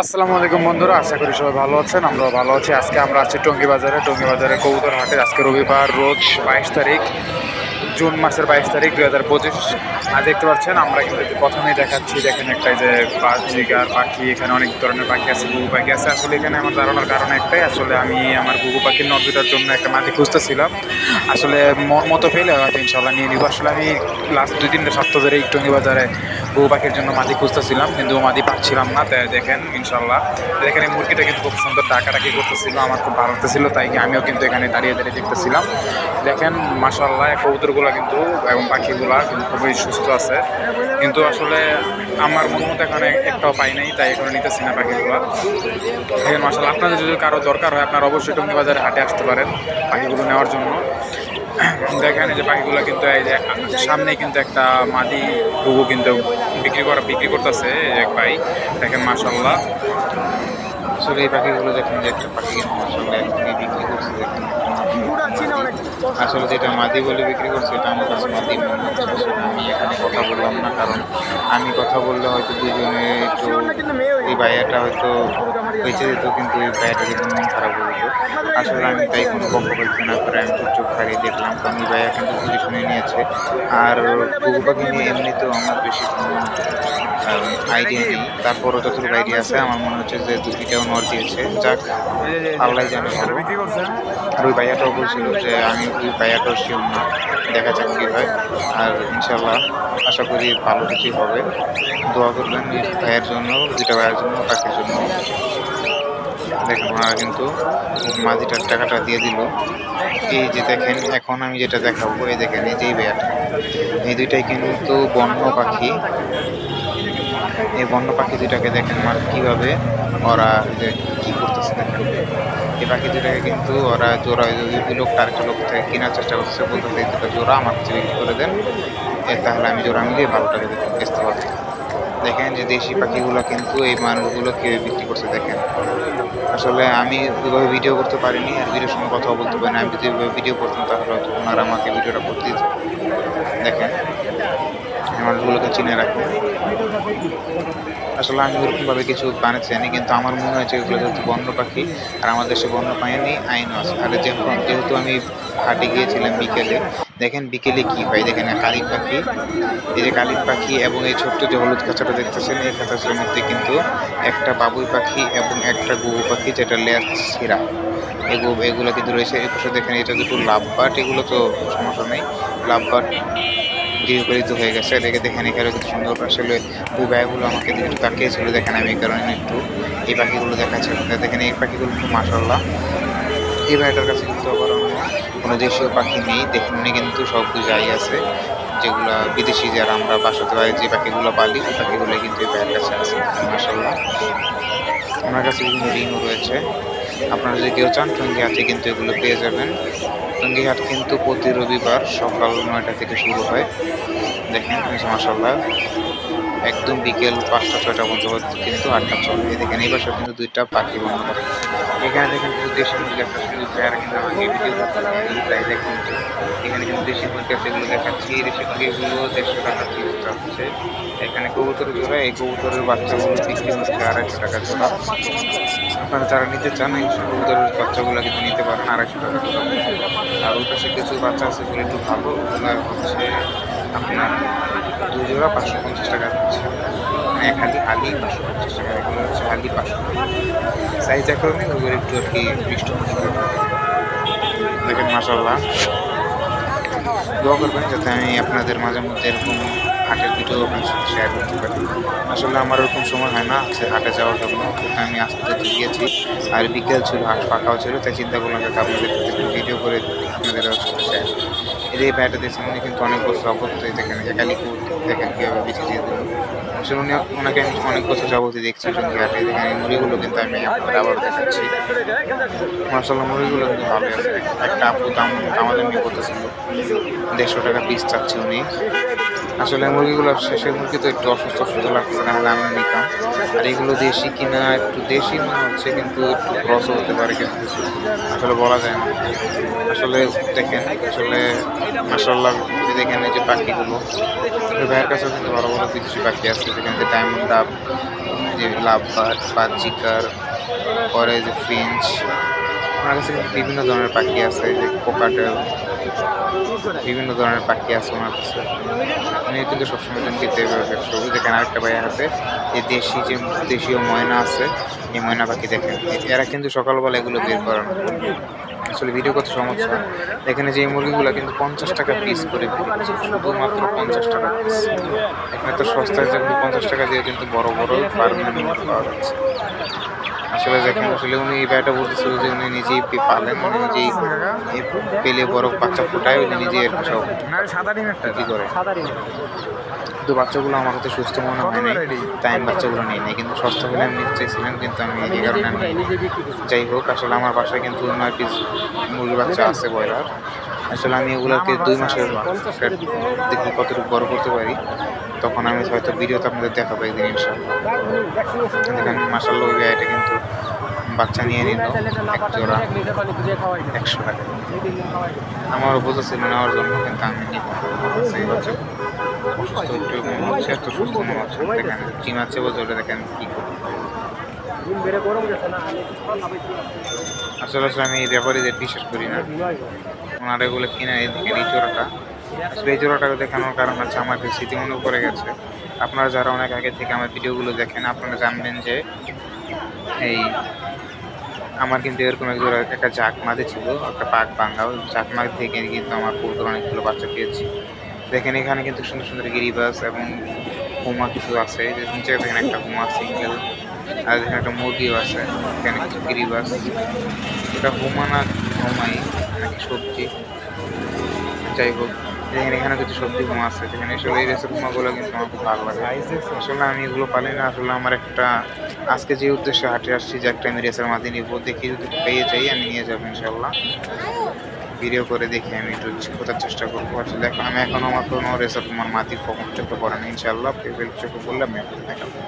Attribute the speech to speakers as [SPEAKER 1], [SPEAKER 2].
[SPEAKER 1] আসসালামু আলাইকুম বন্ধুরা, আশা করি সবাই ভালো আছেন, আমরাও ভালো আছি। আজকে আমরা আছি টঙ্গি বাজারে টঙ্গি বাজারে কবুতর হাটে। আজকে রবিবার, রোজ বাইশ তারিখ, জুন মাসের বাইশ তারিখ দু হাজার পঁচিশ। আজ দেখতে পাচ্ছেন, আমরা কিন্তু প্রথমেই দেখাচ্ছি, দেখেন একটা যে বাজিগার পাখি, এখানে অনেক ধরনের পাখি আছে, গুগু পাখি আছে। আসলে এখানে আমার দাঁড়ানোর কারণ একটাই, আসলে আমি আমার গুগু পাখির নজরটার জন্য একটা মাটি খুঁজতেছিলাম। আসলে মন মতো পেলে হয়তো ইনশাল্লাহ নিয়ে নিব। আসলে আমি লাস্ট দুই, তিনটে সপ্তাহ ধরে এই টঙ্গী বাজারে গুগু পাখির জন্য মাটি খুঁজতেছিলাম, কিন্তু মাটি পাচ্ছিলাম না, তাই দেখেন ইনশাল্লাহ দেখেন এই মুরগিটা কিন্তু খুব সুন্দর ডাকাডাকি করতেছিল, আমার খুব ভালো লাগতেছিল, তাই আমিও কিন্তু এখানে দাঁড়িয়ে দাঁড়িয়ে দেখতেছিলাম। দেখেন মাসাল্লাহ কবুতরগুলো কিন্তু এবং পাখিগুলা কিন্তু খুবই সুস্থ আছে। কিন্তু আসলে আমার মন মতো এখানে একটাও পাই নাই, তাই এখানে নিতেছি না পাখিগুলো দেখেন মাসাল্লাহ আপনাদের যদি কারও দরকার হয়, আপনারা অবশ্যই টঙ্গী বাজারে হাটে আসতে পারেন পাখিগুলো নেওয়ার জন্য। দেখেন যে পাখিগুলো কিন্তু, এই যে সামনে কিন্তু একটা মাদি ঘুঘু কিন্তু বিক্রি করা, বিক্রি করতেছে এক ভাই। দেখেন মাসাল্লাহ আসলে এই পাখিগুলো দেখেন যে একটা পাখি কিন্তু মাসাল্লাহ বিক্রি করছে। দেখেন আসলে যেটা মাদি বলে বিক্রি করছে, এটা আমার কাছে মাদি মনে হচ্ছে আসলে আমি এখানে কথা বললাম না, কারণ আমি কথা বললে হয়তো দুজনে একটু এই ভাইয়াটা হয়তো বেঁচে যেত কিন্তু এই ভাইয়াটা কিন্তু মন খারাপ হয়ে যেত আসলে আমি তাই কোনো বক্তব্য না করে আমি চুপ চুপ হারিয়ে দেখলাম। কারণ এই ভাইয়া কিন্তু বুঝে শুনে নিয়েছে। আর পাখি নিয়ে এমনিতেও আমার বেশি কোনো আইডিয়া নেই। তারপরও যতটুকু আইডিয়া আছে, আমার মনে হচ্ছে যে দুটিটাও নর দিয়েছে। যাক আল্লাহ জানে। আর ওই ভাইয়াটাও বলছিল যে, আমি ওই ভাইয়াটাও শিওর না। দেখা যাক কী হয়। আর ইনশাল্লাহ আশা করি ভালো কিছুই হবে। দোয়া করবেন ভাইয়ের জন্য দুটা ভাইয়ের জন্য পাখির জন্য। দেখেন, ওনারা কিন্তু মাঝিটার টাকাটা দিয়ে দিল। এই যে দেখেন, এখন আমি যেটা দেখাবো, এই দেখেন, এই যে এই ভাইয়াটা এই দুইটাই কিন্তু বন্য পাখি। এই বন্য পাখি দুটাকে দেখেন আমার কীভাবে ওরা কী করতেছে দেখেন। এই পাখি দুটাকে কিন্তু ওরা জোড়া ওই ওই লোকটা আরেকটা লোক থেকে কেনার চেষ্টা করছে, বলতেছে, এই দুটো জোড়া আমার কাছে বিক্রি করে দেন। তাহলে আমি জোড়া মিলিয়ে ভালো টাকা বেচতে পারব দেখেন যে দেশি পাখিগুলো কিন্তু এই মানুষগুলো কেউ বিক্রি করছে দেখেন। আসলে আমি ওইভাবে ভিডিও করতে পারিনি আর ভিডিওর সঙ্গে কথাও বলতে পারিনি আমি যদি ভিডিও করতাম তাহলে হয়তো ওনারা আমাকে ভিডিওটা করতে দিত। দেখেন মানুষগুলোকে চিনে রাখবেন আসলে আমি ওরকমভাবে কিছু বানাতে চাইনি, কিন্তু আমার মনে হয়েছে এগুলো যেহেতু বন্য পাখি, আর আমাদের দেশে বন্য নেই, আইনও আছে। আর যেহেতু যেহেতু আমি হাটে গিয়েছিলাম বিকেলে দেখেন বিকেলে কি হয়, দেখেন কালিক পাখি, এই যে কালিক পাখি এবং এই ছোট্ট যে হলুদ খাঁচাটা দেখতেছেন, এই খাঁচাটার মধ্যে কিন্তু একটা বাবুই পাখি এবং একটা গুবু পাখি যেটা লেয়ার ছিঁড়া এগুলো এগুলো কিন্তু রয়েছে, এই পাশে দেখেন এটা দুটো লাভবাট এগুলো তো সমস্যা নেই। লাভবাট গৃহপালিত হয়ে গেছে দেখে দেখেন এখানে খুব সুন্দর। আসলে ওই ভাইগুলো আমাকে একটু তাকিয়েছিল দেখেন আমি এই কারণে একটু এই পাখিগুলো দেখাচ্ছি। দেখেন এই পাখিগুলো খুব মাসাল্লাহ এই ভাইটার কাছে কিন্তু আবার কোনো দেশীয় পাখি নেই দেখুন কিন্তু সব যাই আছে। যেগুলো বিদেশি যারা আমরা বাসাতে পারি যে পাখিগুলো পালি, ওই পাখিগুলো কিন্তু এই ভাইয়ের কাছে আছে মাসাল্লাহ আমার কাছে বিভিন্ন ঋণও রয়েছে। আপনারা যদি কেউ চান, টঙ্গি হাটে কিন্তু এগুলো পেয়ে যাবেন। টঙ্গি হাট কিন্তু প্রতি রবিবার সকাল নয়টা থেকে শুরু হয়। দেখেন মাসাল্লাহ একদম বিকেল পাঁচটা, ছয়টা পর্যন্ত কিন্তু আটটা চলে। দেখেন, এই পাশে কিন্তু দুইটা পাখি বন্ধ। করে এখানে দেখেন কিন্তু দেশি মুরগি একটা ভাইয়ারা কিন্তু এখানে কিন্তু দেশি মুরগি আছে এগুলো দেখাচ্ছি, দেশি মুরগিগুলো দেড়শো টাকা পিস হচ্ছে এখানে কবুতর জোড়া, এই কবুতরের বাচ্চাগুলো বিক্রি হচ্ছে আড়াইশো টাকা জোড়া। আপনারা যারা নিতে চান, এই কবুতরের বাচ্চাগুলো কিন্তু নিতে পারেন আড়াইশো টাকা জোড়া। আর ওই পাশে কিছু বাচ্চা আছে যেগুলো একটু ভালো, ওগুলো হচ্ছে আপনার দুই জোড়া পাঁচশো পঞ্চাশ টাকা দিচ্ছে মানে এক হালি হালি পাঁচশো পঞ্চাশ টাকা, এগুলো হচ্ছে হালি পাঁচশো। সাইজ একরকমই ওগুলো একটু আর কি মিষ্ট মাসাল্লাহ দোয়া করবেন যাতে আমি আপনাদের মাঝে মধ্যে এরকম হাটের ভিডিও আপনার সাথে শেয়ার করতে পারি। আসলে আমার ওরকম সময় হয় না যে হাটে যাওয়ার জন্য। আমি আস্তে আস্তে গিয়েছি আর বিকেল ছিল, হাট ফাঁকাও ছিল, তাই চিন্তা করলাম যাতে আপনাদের একটু ভিডিও করে আপনাদের সাথে শেয়ার এই যে ব্যাটা দিয়েছেন কিন্তু অনেক বছর অবস্থ দেখেন একালি দেখেন কীভাবে বেঁচে দিয়ে দিল। আসলে উনি ওনাকে আমি অনেক বছর যাবতীয় দেখছি সঙ্গে হাটে মুড়িগুলো কিন্তু আমি আবার দেখাচ্ছি। মার্শাল্লাহ মুড়িগুলো কিন্তু ভালো আছে। একটা আপু দাম আমাদের নিয়ে করতেছিল দেড়শো টাকা পিস চাচ্ছে উনি। আসলে মুরগিগুলো শেষের মুরগি তো একটু অসুস্থ অসুস্থ লাগছে না হলে আমি নিতাম। আর এগুলো দেশি কিনা একটু দেশি মনে হচ্ছে, কিন্তু একটু ক্রসও হতে পারে কিন্তু আসলে বলা যায় না। আসলে দেখেন, আসলে মাসাল্লাহ যদি এই যে পাখিগুলো ভাইয়ের কাছেও কিন্তু বড় বড় বিদেশি পাখি আছে, যেখানে যে ডায়মন্ড ডাব যে লাভ বার্ড বাজিকার পরে যে ফ্রিঞ্চ আমার কাছে কিন্তু বিভিন্ন ধরনের পাখি আছে যে কোকাটেল, বিভিন্ন ধরনের পাখি আছে ওনার কাছে। উনি কিন্তু সবসময় দিতে ব্যবসা দেখেন আরেকটা ভাইয়া আছে যে দেশি যে দেশীয় ময়না আছে, এই ময়না পাখি দেখেন। এরা কিন্তু সকালবেলা এগুলো বের না। আসলে ভিডিও করতে সমস্যা এখানে যে মুরগিগুলো কিন্তু পঞ্চাশ টাকা পিস করে শুধুমাত্র পঞ্চাশ টাকা পিস এখানে তো সস্তায় যে পঞ্চাশ টাকা দিয়ে কিন্তু বড় বড় ফার্মের পাওয়া যাচ্ছে। আসলে দেখেন আসলে উনি এই ব্যাটা বলতেছিল যে উনি নিজেই পালেন উনি নিজেই পেলে বড় বাচ্চা ফোটায় উনি নিজেই আর সব কি করে। কিন্তু বাচ্চাগুলো আমার কাছে সুস্থ মনে হয় নাই। তাই আমি বাচ্চাগুলো নিই নাই কিন্তু সস্তা হলে আমি নিতে চাইছিলাম কিন্তু আমি এই কারণে আমি যাই হোক আসলে আমার বাসায় কিন্তু নয় পিস মুরগি বাচ্চা আছে ব্রয়লার। আসলে আমি এগুলোকে দুই মাসের দেখি কতটুকু বড় করতে পারি তখন আমি হয়তো ভিডিওতে আপনাদের দেখাবো একদিন ইনশাল্লাহ দেখেন মাসাল্লাহ ওই এটা কিন্তু বাচ্চা নিয়ে নিল জোড়া একশো টাকা। আমারও বলেছিল নেওয়ার জন্য কিন্তু আমি নিব সেই হচ্ছে। অসুস্থ একটু মনে হচ্ছে এত সুস্থ মনে হচ্ছে। দেখেন বলছে ওটা দেখেন কী করে আসলে আসলে আমি ব্যাপারীদের বিশ্বাস করি না। ওনারা এগুলো কিনে দেখেন এই জোড়াটা আসলে এই জোড়াটা দেখানোর কারণ হচ্ছে আমার স্মৃতি মনে পড়ে গেছে। আপনারা যারা অনেক আগে থেকে আমার ভিডিওগুলো দেখেন, আপনারা জানবেন যে এই আমার কিন্তু এরকম এক জোড়া একটা জাক মাঝে ছিল, একটা পাক বাঙ্গা ওই জাক মাছ থেকে কিন্তু আমার পুকুর অনেকগুলো বাচ্চা পেয়েছি। দেখেন এখানে কিন্তু সুন্দর সুন্দর গিরিবাস এবং হুমা কিছু আছে। নিচে দেখেন একটা হুমা সিঙ্গেল। আর এখানে একটা মুরগিও আছে, এখানে কিছু গিরিবাস এটা হুমা না হুমাই নাকি সবজি। যাই হোক, এখানে এখানে কিছু সবজি হুমা আছে, যেখানে আসলে এই রেসের হুমাগুলো কিন্তু আমার খুব ভালো লাগে। আসলে আমি এগুলো পালি না, আসলে আমার একটা আজকে যে উদ্দেশ্যে হাঁটে আসছি, যে একটা আমি রেসের মাঝে নিব, দেখি যদি পেয়ে যাই, আমি নিয়ে যাব ইনশাল্লাহ ভিডিও করে দেখি আমি একটু খোঁজার চেষ্টা করব। আসলে দেখো, আমি এখনও আমার কোনো রেসের তোমার মাটি কখন চোখে পড়ে না ইনশাল্লাহ পেপেল চোখে পড়লে আমি আপনাকে দেখাবো।